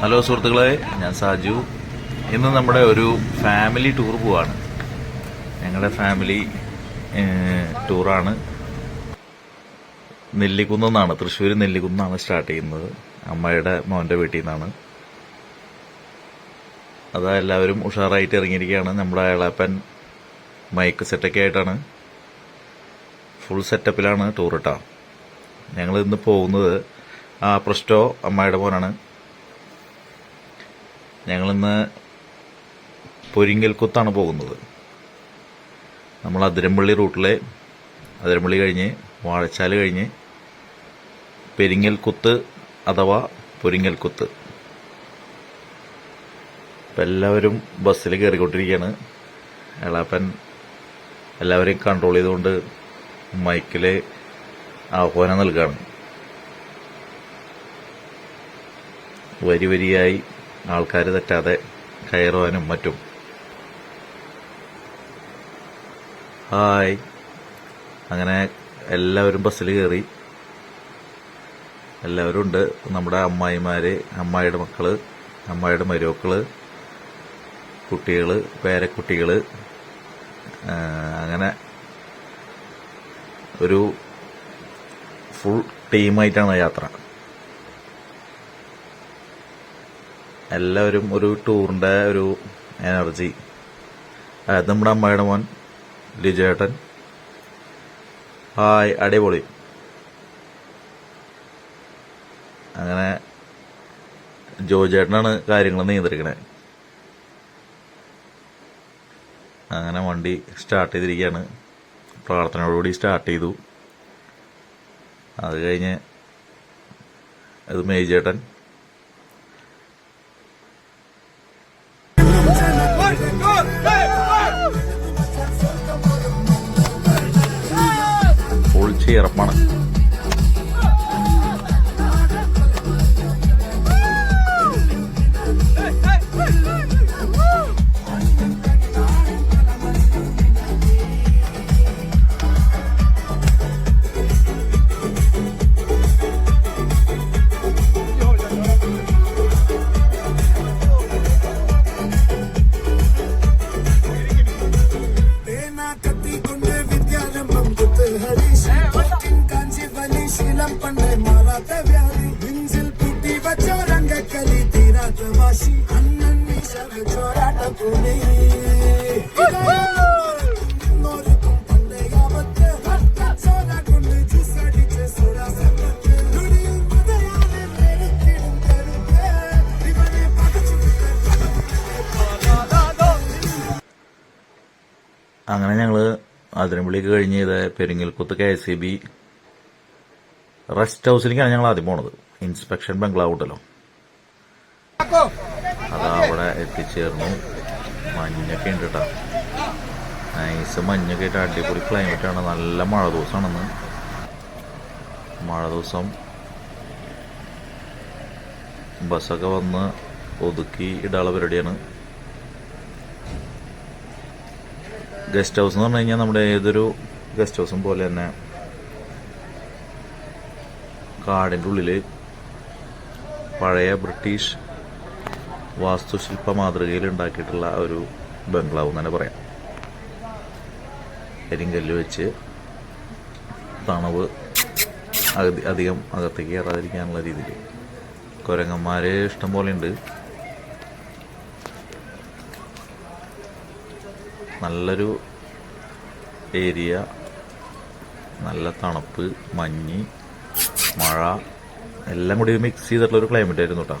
Hello സുഹൃത്തുക്കളെ ഞാൻ സാജു. ഇന്ന് നമ്മുടെ ഒരു ഫാമിലി ടൂർ പോവാണ്. ഞങ്ങളുടെ ഫാമിലി ടൂറാണ്. നെല്ലിക്കുന്നാണ് തൃശ്ശൂർ നെല്ലിക്കുന്നാണ് സ്റ്റാർട്ട് ചെയ്യുന്നത്. അമ്മയുടെ മോന്റെ വീട്ടിൽ നിന്നാണ്. അതാ എല്ലാവരും ഉഷാറായിട്ട് ഇറങ്ങിയിരിക്കുകയാണ്. നമ്മുടെ അയളാപ്പൻ മൈക്ക് സെറ്റൊക്കെ ആയിട്ടാണ്. ഫുൾ സെറ്റപ്പിലാണ് ടൂർ ഇട്ടാ ഞങ്ങൾ ഇന്ന് പോകുന്നത് ആ പ്രസ്റ്റോ അമ്മായിയുടെ മോനാണ്. ഞങ്ങളിന്ന് പൊരിങ്കൽക്കുത്താണ് പോകുന്നത്. നമ്മൾ അതിരമ്പള്ളി റൂട്ടിലെ അതിരമ്പള്ളി കഴിഞ്ഞ് വാഴച്ചാൽ കഴിഞ്ഞ് പെരിങ്ങൽക്കുത്ത് അഥവാ പൊരിങ്ങൽക്കുത്ത്. ഇപ്പം എല്ലാവരും ബസ്സിൽ കയറിക്കൊണ്ടിരിക്കുകയാണ്. എളാപ്പൻ എല്ലാവരെയും കൺട്രോൾ ചെയ്തുകൊണ്ട് മൈക്കിൽ ആഹ്വാനം നൽകുകയാണ് വരി വരിയായി ആൾക്കാർ തെറ്റാതെ കയറുവാനും മറ്റും. ഹായ്. അങ്ങനെ എല്ലാവരും ബസ്സിൽ കയറി എല്ലാവരും ഉണ്ട്. നമ്മുടെ അമ്മായിമാര് അമ്മായിയുടെ മക്കൾ അമ്മായിയുടെ മരുമക്കൾ കുട്ടികൾ പേരക്കുട്ടികൾ അങ്ങനെ ഒരു ഫുൾ ടീമായിട്ടാണ് യാത്ര. എല്ലാവരും ഒരു ടൂറിന്റെ ഒരു എനർജി അതായത് നമ്മുടെ അമ്മയുടെ മോൻ ലിജേട്ടൻ ഹായ് അടിപൊളി. അങ്ങനെ ജോജേട്ടനാണ് കാര്യങ്ങൾ നിയന്ത്രിക്കണേ അങ്ങനെ വണ്ടി സ്റ്റാർട്ട് ചെയ്തിരിക്കുകയാണ്. പ്രാർത്ഥനയോടുകൂടി സ്റ്റാർട്ട് ചെയ്തു. അത് കഴിഞ്ഞ് അത് മേജേട്ടൻ അങ്ങനെ ഞങ്ങൾ അതിരമ്പള്ളിക്ക് കഴിഞ്ഞ് ഇത് Peringalkuthu K S C B rest ഹൗസിലേക്കാണ് ഞങ്ങൾ ആദ്യം പോണത്. ഇൻസ്പെക്ഷൻ ബംഗ്ലാവ് ഉണ്ടല്ലോ അതാ അവിടെ എത്തിച്ചേർന്നു. മഞ്ഞൊക്കെ ഉണ്ട് കേട്ടോ നൈസ് മഞ്ഞൊക്കെ ആയിട്ട് അടിപൊളി ക്ലൈമറ്റ് ആണ്. നല്ല മഴ ദിവസമാണെന്ന് മഴ ദിവസം ബസ്സൊക്കെ വന്ന് ഒതുക്കി ഇടാനുള്ള പരിപാടിയാണ്. ഗസ്റ്റ് ഹൗസ് എന്ന് പറഞ്ഞു കഴിഞ്ഞാൽ നമ്മുടെ ഏതൊരു ഗസ്റ്റ് ഹൗസും പോലെ തന്നെ കാടിന്റെ ഉള്ളിൽ പഴയ ബ്രിട്ടീഷ് വാസ്തുശില്പ മാതൃകയിൽ ഉണ്ടാക്കിയിട്ടുള്ള ഒരു ബംഗ്ലാവ് എന്ന് തന്നെ പറയാം. എരിങ്കല്ല് വെച്ച് തണവ് അധികം അകത്തേക്ക് കയറാതിരിക്കാനുള്ള രീതിയിൽ. കുരങ്ങന്മാരെ ഇഷ്ടം പോലെ ഉണ്ട്. നല്ലൊരു ഏരിയ നല്ല തണുപ്പ് മഞ്ഞ് മഴ എല്ലാം കൂടി മിക്സ് ചെയ്തിട്ടുള്ള ഒരു ക്ലൈമറ്റ് ആയിരുന്നു കേട്ടോ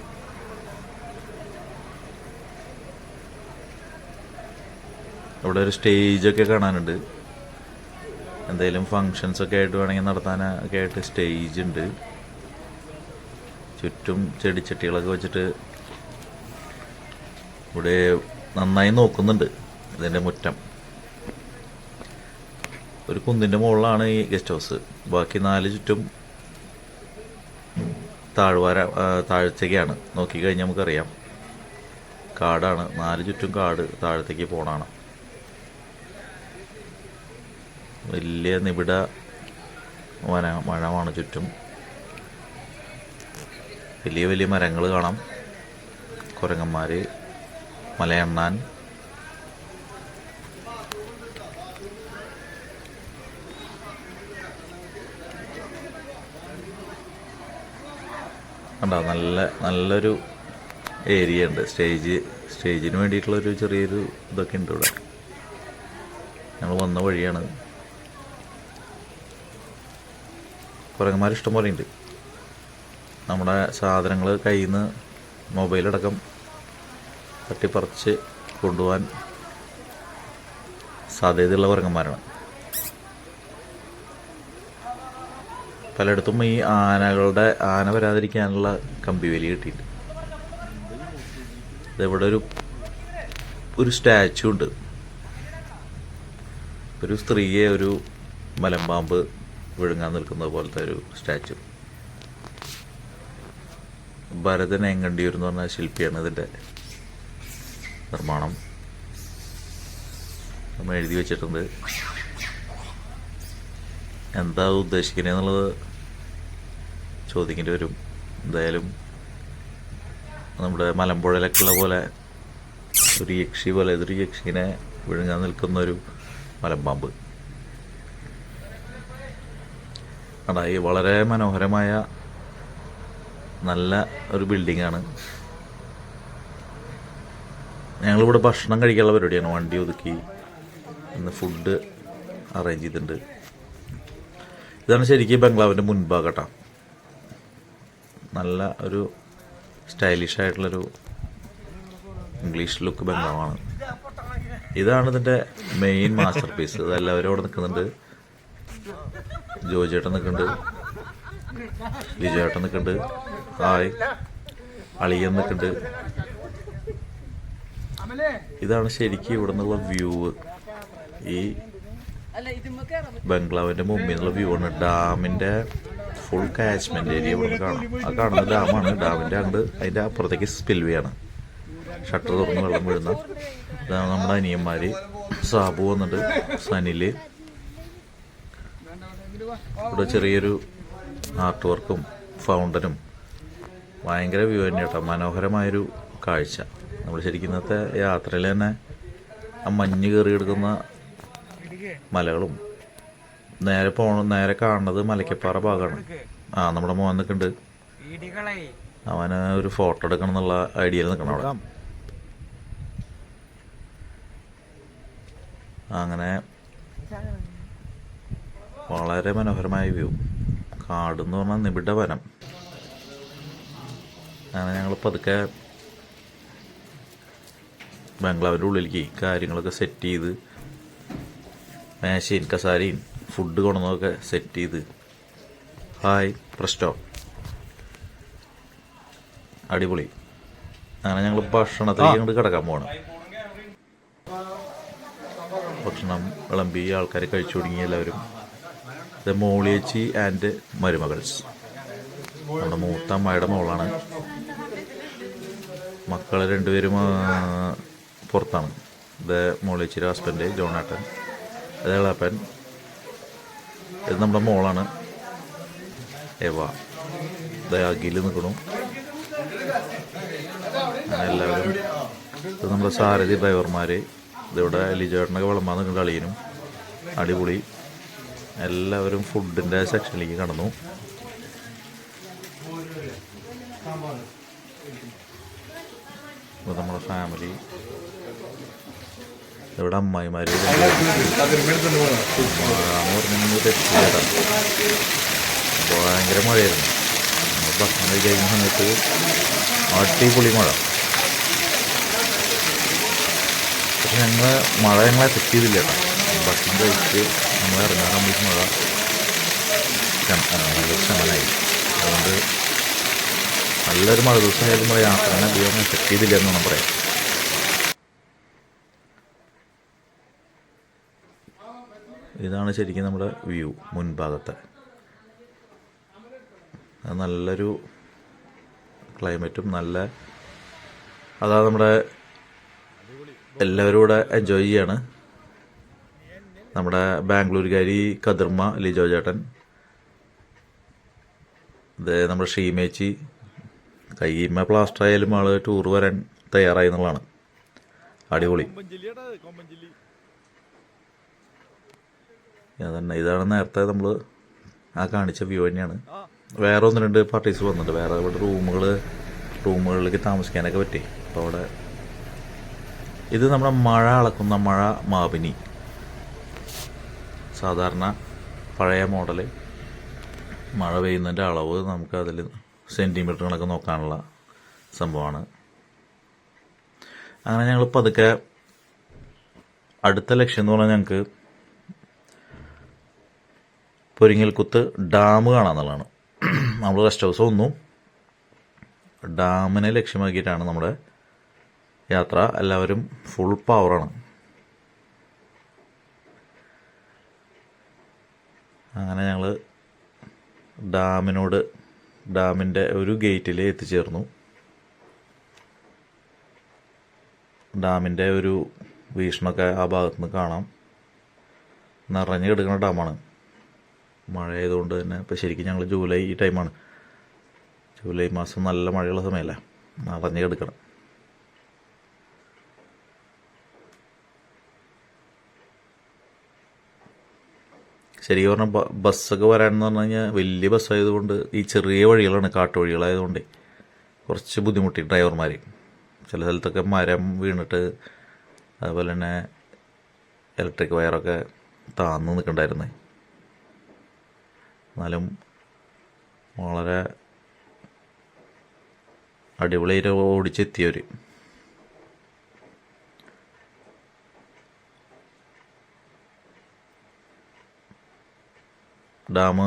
ഇവിടെ ഒരു സ്റ്റേജൊക്കെ കാണാനുണ്ട്. എന്തെങ്കിലും ഫങ്ഷൻസ് ഒക്കെ ആയിട്ട് വേണമെങ്കിൽ നടത്താനൊക്കെ ആയിട്ട് സ്റ്റേജ് ഉണ്ട്. ചുറ്റും ചെടിച്ചട്ടികളൊക്കെ വെച്ചിട്ട് ഇവിടെ നന്നായി നോക്കുന്നുണ്ട്. ഇതിന്റെ മുറ്റം. ഒരു കുന്നിന്റെ മുകളിലാണ് ഈ ഗസ്റ്റ് ഹൗസ്. ബാക്കി നാല് ചുറ്റും താഴ്വാര താഴ്ചയ്ക്കാണ് നോക്കിക്കഴിഞ്ഞാൽ നമുക്കറിയാം. കാടാണ്. നാല് ചുറ്റും കാട് താഴത്തേക്ക് പോണാണ്. വലിയ നിബിഡ വന മഴമാണ് ചുറ്റും. വലിയ വലിയ മരങ്ങൾ കാണാം. കുരങ്ങന്മാർ മലയണ്ണാൻ കണ്ടോ നല്ല നല്ലൊരു ഏരിയ ഉണ്ട്. സ്റ്റേജ് സ്റ്റേജിന് വേണ്ടിയിട്ടുള്ളൊരു ചെറിയൊരു ഇതൊക്കെ ഉണ്ട് ഇവിടെ. ഞങ്ങൾ വന്ന വഴിയാണ്. കുരങ്ങന്മാർ ഇഷ്ടം പോലെ ഉണ്ട്. നമ്മുടെ സാധനങ്ങൾ കയ്യിൽ നിന്ന് മൊബൈലടക്കം തട്ടിപ്പറിച്ച് കൊണ്ടുപോകാൻ സാധ്യതയുള്ള കുരങ്ങന്മാരാണ് പലയിടത്തും ഈ ആനകളുടെ ആന വരാതിരിക്കാനുള്ള കമ്പിവേലി കിട്ടിയിട്ടുണ്ട് ഇതെവിടെ ഒരു ഒരു സ്റ്റാച്ചു ഉണ്ട്. ഒരു സ്ത്രീയെ ഒരു മലമ്പാമ്പ് വിഴുങ്ങാൻ നിൽക്കുന്നത് പോലത്തെ ഒരു സ്റ്റാച്ചു. ഭരതൻ എങ്കണ്ടിയൂർ എന്ന് പറഞ്ഞ ശില്പിയാണ് ഇതിന്റെ നിർമ്മാണം. നമ്മൾ എഴുതി വെച്ചിട്ടുണ്ട്. എന്താ ഉദ്ദേശിക്കുന്നത് എന്നുള്ളത് ചോദിക്കേണ്ടി വരും. എന്തായാലും നമ്മുടെ മലമ്പുഴയിലൊക്കെയുള്ള പോലെ ഒരു യക്ഷി പോലെ ഇതൊരു യക്ഷിനെ വിഴുങ്ങാൻ നിൽക്കുന്ന ഒരു മലമ്പാമ്പ്. അടാ ഈ വളരെ മനോഹരമായ നല്ല ഒരു ബിൽഡിംഗ് ആണ് ഞങ്ങളിവിടെ ഭക്ഷണം കഴിക്കാനുള്ള പരിപാടിയാണ്. വണ്ടി ഒതുക്കി ഇന്ന് ഫുഡ് അറേഞ്ച് ചെയ്തിട്ടുണ്ട്. ഇതാണ് ശരിക്കും ബംഗ്ലാവിന്റെ മുൻഭാഗം കേട്ടോ നല്ല ഒരു സ്റ്റൈലിഷ് ആയിട്ടുള്ളൊരു ഇംഗ്ലീഷ് ലുക്ക് ബന്ധമാണ്. ഇതാണ് ഇതിന്റെ മെയിൻ മാസ്റ്റർ പീസ് ഇത് എല്ലാവരും അവിടെ നിൽക്കുന്നുണ്ട്. ജോജേട്ടൻ നിൽക്കുന്നുണ്ട്. ലിജേട്ടൻ നിൽക്കുന്നുണ്ട്. ഹായ്. അളിയൻ നിൽക്കുന്നുണ്ട്. ഇതാണ് ശരിക്കും ഇവിടെ നിന്നുള്ള വ്യൂ ഈ ബംഗ്ലാവിന്റെ മുമ്പിൽ നിന്നുള്ള വ്യൂ ആണ്. ഡാമിന്റെ ഫുൾ കാച്ച്മെന്റ് ഏരിയ നിന്ന് കാണാം ആ കാണുന്ന ഡാമാണ് ഡാമിന്റെ അങ്ങോട്ട് അതിന്റെ അപ്പുറത്തേക്ക് സ്പിൽവിയാണ് ഷട്ടർ തുറന്ന് വെള്ളം വീഴുന്ന ഇതാണ് നമ്മുടെ അനിയന്മാര്. സാബു വന്നിട്ട് സനിൽ. ഇവിടെ ചെറിയൊരു ആർട്ട് വർക്കും ഫൗണ്ടനും ഭയങ്കര വ്യൂ തന്നെ കേട്ടോ. മനോഹരമായൊരു കാഴ്ച. നമ്മൾ ശരിക്കും ഇന്നത്തെ യാത്രയിൽ തന്നെ ആ മഞ്ഞ് കയറി എടുക്കുന്ന മലകളും നേരെ പോണ നേരെ കാണുന്നത് മലക്കപ്പാറ ഭാഗമാണ് ആ നമ്മുടെ മോൻ നിൽക്കുന്നുണ്ട് അവന് ഒരു ഫോട്ടോ എടുക്കണം എന്നുള്ള ഐഡിയയിൽ നിൽക്കണം അവിടെ. അങ്ങനെ വളരെ മനോഹരമായ വ്യൂ. കാട് എന്ന് പറഞ്ഞാൽ നിബിഡ വനം. അങ്ങനെ ഞങ്ങൾ പതുക്കെ ബംഗ്ലാവിന്റെ ഉള്ളിലേക്ക് കാര്യങ്ങളൊക്കെ സെറ്റ് ചെയ്ത് മേശയും കസാരയും ഫുഡ് കൊണ്ടുവന്നതൊക്കെ സെറ്റ് ചെയ്ത്. ഹായ് പ്രസ്റ്റോ അടിപൊളി. അങ്ങനെ ഞങ്ങൾ ഭക്ഷണത്തിലേക്ക് അങ്ങോട്ട് കിടക്കാൻ പോകണം ഭക്ഷണം വിളമ്പി ആൾക്കാർ കഴിച്ചു തുടങ്ങി എല്ലാവരും. ഇത് മോളിയേച്ചി ആൻഡ് മരുമകൾസ് നമ്മുടെ മൂത്ത അമ്മയുടെ മോളാണ്. മക്കൾ രണ്ടുപേരും പുറത്താണ്. ഇത് മോളിയേച്ചിയുടെ ഹസ്ബൻഡ് ജോണാട്ടൻ ഇളപ്പൻ ഇത് നമ്മുടെ മോളാണ്. എവ അഖിൽ നിൽക്കണു എല്ലാവരും ഇത് നമ്മുടെ സാരഥി ഡ്രൈവർമാർ ഇതിവിടെ അലിജേട്ടനൊക്കെ വിളമ്പാൻ നിൽക്കുന്ന കളിയിനും അടിപൊളി. എല്ലാവരും ഫുഡിന്റെ സെക്ഷനിലേക്ക് കടന്നു. നമ്മുടെ ഫാമിലി. ഇവിടെ അമ്മായിമാർ പറഞ്ഞാൽ തെറ്റില്ല ഭയങ്കര മഴയായിരുന്നു. ഭക്ഷണം കഴിക്കുന്ന സമയത്ത് അടിപൊളി മഴ. പക്ഷെ ഞങ്ങൾ മഴ ഞങ്ങളെ എഫക്റ്റ് ചെയ്തില്ല കേട്ടോ. ഭക്ഷണം കഴിച്ച് നമ്മൾ ഇറങ്ങാൻ കമ്പ്ലീറ്റ് മഴ ശമനായി അതുകൊണ്ട് നല്ലൊരു മഴ ദിവസമായാലും നമ്മുടെ യാത്രനെ അധികം എഫക്റ്റ് ചെയ്തില്ല എന്ന് വേണം പറയാം. ഇതാണ് ശരിക്കും നമ്മുടെ വ്യൂ മുൻഭാഗത്തെ. അത് നല്ലൊരു ക്ലൈമറ്റും നല്ല അതാ നമ്മുടെ എല്ലാവരും കൂടെ എൻജോയ് ചെയ്യാണ്. നമ്മുടെ ബാംഗ്ലൂരുകാരി കതിർമ ലിജോ ചേട്ടൻ. ഇത് നമ്മുടെ ഷീമേച്ചി കയ്യുമ്മ പ്ലാസ്റ്റർ ആയാലും ആൾ ടൂർ വരാൻ തയ്യാറായി എന്നുള്ളതാണ്. അടിപൊളി. അതന്നെ. ഇതാണ് നേരത്തെ നമ്മൾ ആ കാണിച്ച വ്യൂ തന്നെയാണ്. വേറെ ഒന്ന് രണ്ട് പാർട്ടീസ് വന്നിട്ടുണ്ട് വേറെ ഇവിടെ റൂമുകൾ റൂമുകളിലേക്ക് താമസിക്കാനൊക്കെ പറ്റി. അപ്പോൾ അവിടെ ഇത് നമ്മുടെ മഴ അളക്കുന്ന മഴ മാപിനി. സാധാരണ പഴയ മോഡൽ മഴ പെയ്യുന്നതിന്റെ അളവ് നമുക്ക് അതിൽ സെന്റിമീറ്ററുകളൊക്കെ നോക്കാനുള്ള സംഭവമാണ്. അങ്ങനെ ഞങ്ങൾ പതുക്കെ അടുത്ത ലക്ഷ്യം എന്ന് പറഞ്ഞാൽ ഞങ്ങൾക്ക് പൊരിങ്ങൽക്കുത്ത് ഡാം കാണാമെന്നുള്ളതാണ് നമ്മൾ റെസ്റ്റ് ഹൗസ് ഒന്നും ഡാമിനെ ലക്ഷ്യമാക്കിയിട്ടാണ് നമ്മുടെ യാത്ര എല്ലാവരും ഫുൾ പവറാണ് അങ്ങനെ ഞങ്ങൾ ഡാമിനോട് ഡാമിന്റെ ഒരു ഗേറ്റിൽ എത്തിച്ചേർന്നു. ഡാമിന്റെ ഒരു വീക്ഷണമൊക്കെ ആ ഭാഗത്തുനിന്ന് കാണാം. നിറഞ്ഞു കിടക്കുന്ന ഡാമാണ്. മഴ ആയതുകൊണ്ട് തന്നെ. ഇപ്പോൾ ശരിക്കും ഞങ്ങൾ ജൂലൈ ഈ ടൈമാണ്. ജൂലൈ മാസം നല്ല മഴയുള്ള സമയമല്ലേ നിറഞ്ഞു കിടക്കണം. ശരിക്കും പറഞ്ഞാൽ ബസ്സൊക്കെ വരാനെന്ന് പറഞ്ഞു കഴിഞ്ഞാൽ വലിയ ബസ്സായതുകൊണ്ട് ഈ ചെറിയ വഴികളാണ് കാട്ടുവഴികളായതുകൊണ്ട് കുറച്ച് ബുദ്ധിമുട്ടി ഡ്രൈവർമാർ ചില സ്ഥലത്തൊക്കെ മരം വീണിട്ട് അതുപോലെ തന്നെ ഇലക്ട്രിക് വയറൊക്കെ താന്ന് നിൽക്കണ്ടായിരുന്നേ. എന്നാലും വളരെ അടിപൊളിയായിട്ട് ഓടിച്ചെത്തിയവർ ഡാം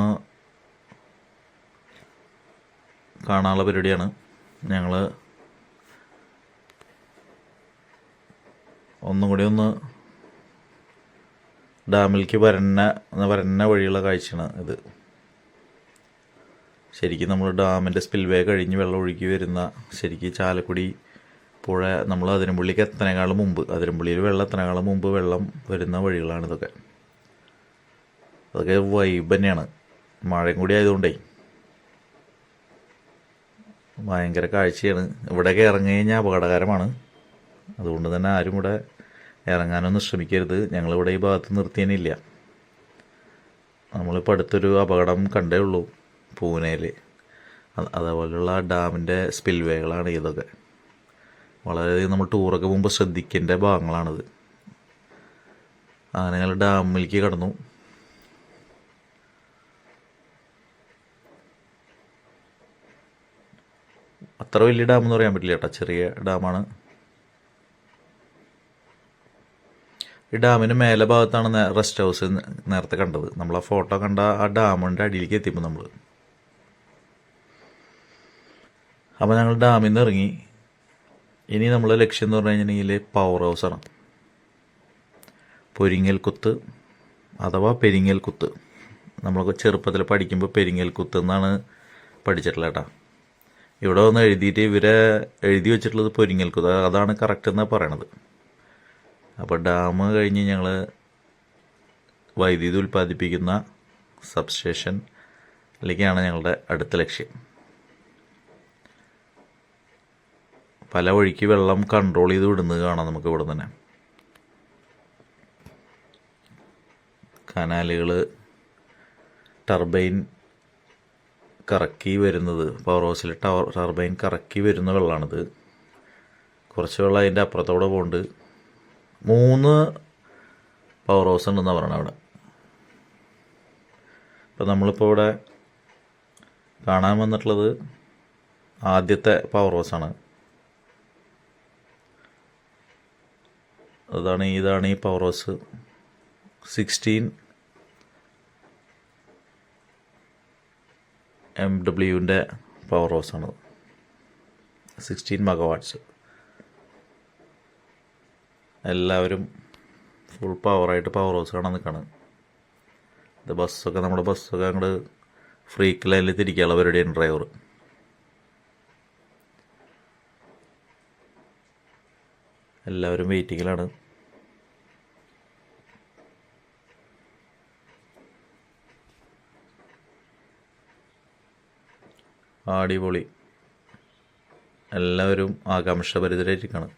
കാണാനുള്ള പരിപാടിയാണ്. ഞങ്ങൾ ഒന്നും കൂടി ഒന്ന് ഡാമിലേക്ക് വരന്ന വരന്ന വഴിയുള്ള കാഴ്ചയാണ് ഇത്. ശരിക്കും നമ്മൾ ഡാമിന്റെ സ്പിൽവേ കഴിഞ്ഞ് വെള്ളം ഒഴുകി വരുന്ന ശരിക്കും ചാലക്കുടി പുഴ നമ്മൾ അതിരമ്പുള്ളിക്ക് എത്തനേക്കാളും മുമ്പ് അതിരമ്പുള്ളിയിൽ വെള്ളം എത്തനേക്കാളും മുമ്പ് വെള്ളം വരുന്ന വഴികളാണ് ഇതൊക്കെ. അതൊക്കെ വൈബ് തന്നെയാണ്. മഴയും കൂടി ആയതുകൊണ്ടേ. ഭയങ്കര കാഴ്ചയാണ്. ഇവിടെയൊക്കെ ഇറങ്ങി കഴിഞ്ഞാൽ അപകടകരമാണ്. അതുകൊണ്ട് തന്നെ ആരും ഇവിടെ ഇറങ്ങാനൊന്നും ശ്രമിക്കരുത്. ഞങ്ങളിവിടെ ഈ ഭാഗത്ത് നിർത്തിയതിനില്ല നമ്മളിപ്പോൾ അടുത്തൊരു അപകടം കണ്ടേ ഉള്ളൂ. പൂനെയിൽ അതേപോലെയുള്ള ഡാമിന്റെ സ്പിൽവേകളാണ് ഇതൊക്കെ. വളരെയധികം നമ്മൾ ടൂറൊക്കെ മുമ്പ് ശ്രദ്ധിക്കേണ്ട ഭാഗങ്ങളാണിത്. ഞങ്ങൾ ഡാമിലേക്ക് കടന്നു. അത്ര വലിയ ഡാം എന്ന് പറയാൻ പറ്റില്ല കേട്ടോ. ചെറിയ ഡാമാണ്. ഈ ഡാമിന് മേലെ ഭാഗത്താണ് റെസ്റ്റ് ഹൗസ് നേരത്തെ കണ്ടത്. നമ്മൾ ആ ഫോട്ടോ കണ്ട ആ ഡാമിന്റെ അടിയിലേക്ക് എത്തിയപ്പോൾ നമ്മൾ അപ്പോൾ ഞങ്ങൾ ഡാമിൽ നിന്ന് ഇറങ്ങി. ഇനി നമ്മളെ ലക്ഷ്യം എന്ന് പറഞ്ഞു കഴിഞ്ഞിട്ടുണ്ടെങ്കിൽ പവർ ഹൗസാണ് പൊരിങ്ങൽ കുത്ത് അഥവാ പെരിങ്ങൽ കുത്ത് നമ്മളൊക്കെ ചെറുപ്പത്തിൽ പഠിക്കുമ്പോൾ പെരിങ്ങൽ കുത്ത് എന്നാണ് പഠിച്ചിട്ടുള്ളത് കേട്ടോ. ഇവിടെ വന്ന് എഴുതിയിട്ട് ഇവരെ എഴുതി വെച്ചിട്ടുള്ളത് പൊരിങ്ങൽ കുത്ത് അതാണ് കറക്റ്റ് എന്നാണ് പറയണത്. അപ്പോൾ ഡാം കഴിഞ്ഞ് ഞങ്ങൾ വൈദ്യുതി ഉൽപ്പാദിപ്പിക്കുന്ന സബ്സ്റ്റേഷനിലേക്കാണ് ഞങ്ങളുടെ അടുത്ത ലക്ഷ്യം. പല വഴിക്ക് വെള്ളം കൺട്രോൾ ചെയ്ത് വിടുന്നത് കാണാം നമുക്ക് ഇവിടെ തന്നെ. കനാലുകൾ ടർബൈൻ കറക്കി വരുന്നത് പവർ ഹൗസിൽ ടവർ ടർബൈൻ കറക്കി വരുന്ന വെള്ളമാണിത് കുറച്ച് വെള്ളം അതിന്റെ അപ്പുറത്തോടെ പോകുന്നുണ്ട് മൂന്ന് പവർ ഹൗസ് ഉണ്ടെന്നാണ് പറയണത് അവിടെ. ഇപ്പം നമ്മളിപ്പോൾ ഇവിടെ കാണാൻ വന്നിട്ടുള്ളത് ആദ്യത്തെ പവർ ഹൗസാണ് അതാണ് ഇതാണ് ഈ പവർ ഹൗസ് സിക്സ്റ്റീൻ എം ഡബ്ല്യുവിന്റെ പവർ ഹൗസ് ആണ്. സിക്സ്റ്റീൻ മെഗാവാട്ട്സ് എല്ലാവരും ഫുൾ പവറായിട്ട് പവർ ഹൗസ് കാണാൻ നിൽക്കുകയാണ് ഇത് ബസ്സൊക്കെ നമ്മുടെ ബസ്സൊക്കെ അങ്ങോട്ട് ഫ്രീക്ക് ലൈനിൽ തിരിക്കാനുള്ള പരിപാടിയാണ് ഡ്രൈവർ എല്ലാവരും വെയിറ്റിങ്ങിലാണ് അടിപൊളി. എല്ലാവരും ആകാംക്ഷഭരിതരായിരിക്കാണ്.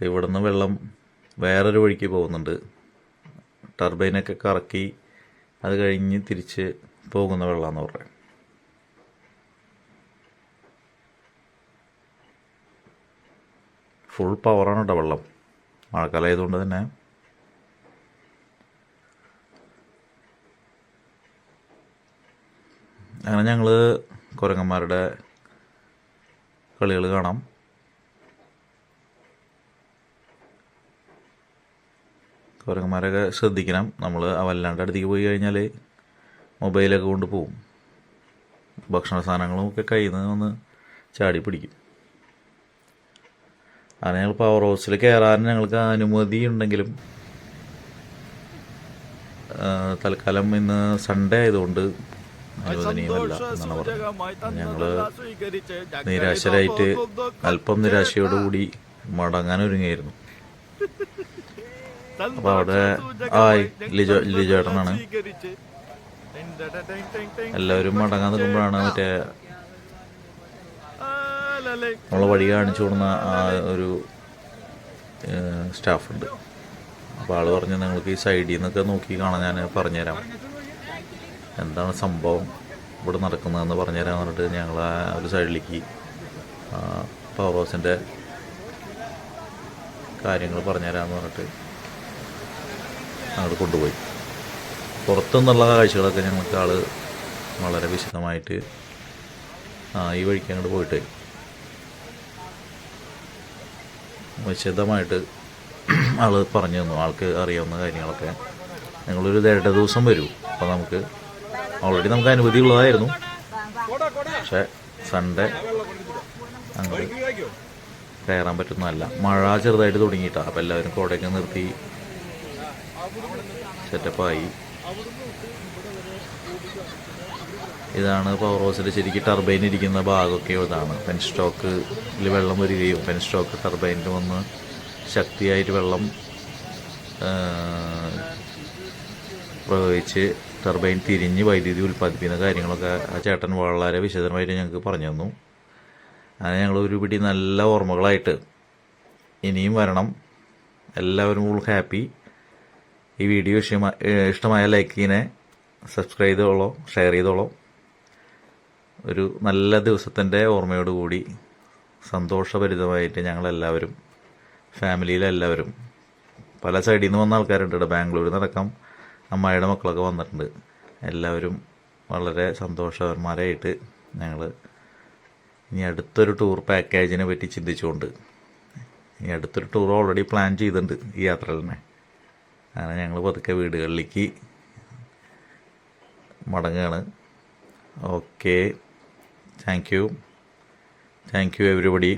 ഇവിടുന്ന് വെള്ളം വേറൊരു വഴിക്ക് പോകുന്നുണ്ട്. ടർബൈനൊക്കെ കറക്കി അത് കഴിഞ്ഞ് തിരിച്ച് പോകുന്ന വെള്ളമെന്ന് പറയാം. ഫുൾ പവറാണ് കേട്ടോ വെള്ളം. മഴക്കാലം ആയതുകൊണ്ട് തന്നെ അങ്ങനെ ഞങ്ങൾ കുരങ്ങന്മാരുടെ കളികൾ കാണാം. കുരങ്ങന്മാരൊക്കെ ശ്രദ്ധിക്കണം. നമ്മൾ വല്ലാണ്ട് അടുത്തേക്ക് പോയി കഴിഞ്ഞാൽ മൊബൈലൊക്കെ കൊണ്ട് പോവും. ഭക്ഷണ സാധനങ്ങളും ഒക്കെ കയ്യിൽ നിന്ന് ഒന്ന് ചാടി പിടിക്കും. അങ്ങനെ ഞങ്ങൾ പവർ ഹൗസിൽ കയറാൻ ഞങ്ങൾക്ക് അനുമതി ഉണ്ടെങ്കിലും തൽക്കാലം ഇന്ന് സൺഡേ ആയതുകൊണ്ട് അനുവദനീയമല്ല എന്നാണ് പറഞ്ഞത്. ഞങ്ങൾ നിരാശരായിട്ട് അല്പം നിരാശയോടുകൂടി മടങ്ങാൻ ഒരുങ്ങിയായിരുന്നു അപ്പൊ അവിടെ ആയി ലിജോ ലിജോട്ടനാണ്. എല്ലാവരും മടങ്ങാൻ നിൽക്കുമ്പോഴാണ് മറ്റേ നമ്മളെ വഴി കാണിച്ചു കൊടുക്കുന്ന ആ ഒരു സ്റ്റാഫുണ്ട്. അപ്പോൾ ആൾ പറഞ്ഞു നിങ്ങൾക്ക് ഈ സൈഡിൽ നിന്നൊക്കെ നോക്കി കാണാൻ ഞാൻ പറഞ്ഞുതരാം. എന്താണ് സംഭവം? ഇവിടെ നടക്കുന്നതെന്ന് പറഞ്ഞുതരാൻ പറഞ്ഞിട്ട് ഞങ്ങൾ ആ ഒരു സൈഡിലേക്ക് പവർ ഹൗസിന്റെ കാര്യങ്ങൾ പറഞ്ഞു പറഞ്ഞുതരാമെന്ന് പറഞ്ഞിട്ട് അങ്ങോട്ട് കൊണ്ടുപോയി. പുറത്തുനിന്നുള്ള കാഴ്ചകളൊക്കെ ഞങ്ങൾക്ക് ആൾ വളരെ വിശദമായിട്ട് ആ ഈ വഴിക്ക് അങ്ങോട്ട് പോയിട്ട് വിശദമായിട്ട് ആൾ പറഞ്ഞു തന്നു. ആൾക്ക് അറിയാവുന്ന കാര്യങ്ങളൊക്കെ ഞങ്ങളൊരു ഇട ദിവസം വരൂ. അപ്പോൾ നമുക്ക് ഓൾറെഡി നമുക്ക് അനുമതി ഉള്ളതായിരുന്നു. പക്ഷേ സൺഡേ കയറാൻ പറ്റുന്നതല്ല. മഴ ചെറുതായിട്ട് തുടങ്ങിയിട്ടാണ് അപ്പോൾ എല്ലാവരും കോടയൊക്കെ നിർത്തി. സെറ്റപ്പായി ഇതാണ് പവർ ഹൗസിൽ ശരിക്കും ടർബൈൻ ഇരിക്കുന്ന ഭാഗമൊക്കെ ഇതാണ്. പെൻ സ്റ്റോക്കിൽ വെള്ളം വരികയും പെൻ സ്റ്റോക്ക് ടർബൈനിൽ വന്ന് ശക്തിയായിട്ട് വെള്ളം പ്രവഹിച്ച് ടർബൈൻ തിരിഞ്ഞ് വൈദ്യുതി ഉൽപ്പാദിപ്പിക്കുന്ന കാര്യങ്ങളൊക്കെ ആ ചേട്ടൻ വളരെ വിശദമായിട്ട് ഞങ്ങൾക്ക് പറഞ്ഞു തന്നു. അങ്ങനെ ഞങ്ങൾ ഒരു പിടി നല്ല ഓർമ്മകളായിട്ട് ഇനിയും വരണം. എല്ലാവരും ഫുൾ ഹാപ്പി ഈ വീഡിയോ ഇഷ്ടമായ ഇഷ്ടമായ ലൈക്കിനെ സബ്സ്ക്രൈബ് ചെയ്തോളോ ഷെയർ ചെയ്തോളോ. ഒരു നല്ല ദിവസത്തിന്റെ ഓർമ്മയോടുകൂടി സന്തോഷഭരിതമായിട്ട് ഞങ്ങളെല്ലാവരും ഫാമിലിയിലെല്ലാവരും പല സൈഡിൽ നിന്ന് വന്ന ആൾക്കാരുണ്ട് ഇവിടെ ബാംഗ്ലൂരിൽ നിന്നടക്കം അമ്മായിയുടെ മക്കളൊക്കെ വന്നിട്ടുണ്ട്. എല്ലാവരും വളരെ സന്തോഷവന്മാരായിട്ട് ഞങ്ങൾ ഇനി അടുത്തൊരു ടൂർ പാക്കേജിനെ പറ്റി ചിന്തിച്ചുകൊണ്ട് ഇനി അടുത്തൊരു ടൂർ ഓൾറെഡി പ്ലാൻ ചെയ്തിട്ടുണ്ട് ഈ യാത്രയിൽ തന്നെ. അങ്ങനെ ഞങ്ങൾ പതുക്കെ വീടുകളിലേക്ക് മടങ്ങുകയാണ് okay thank you thank you everybody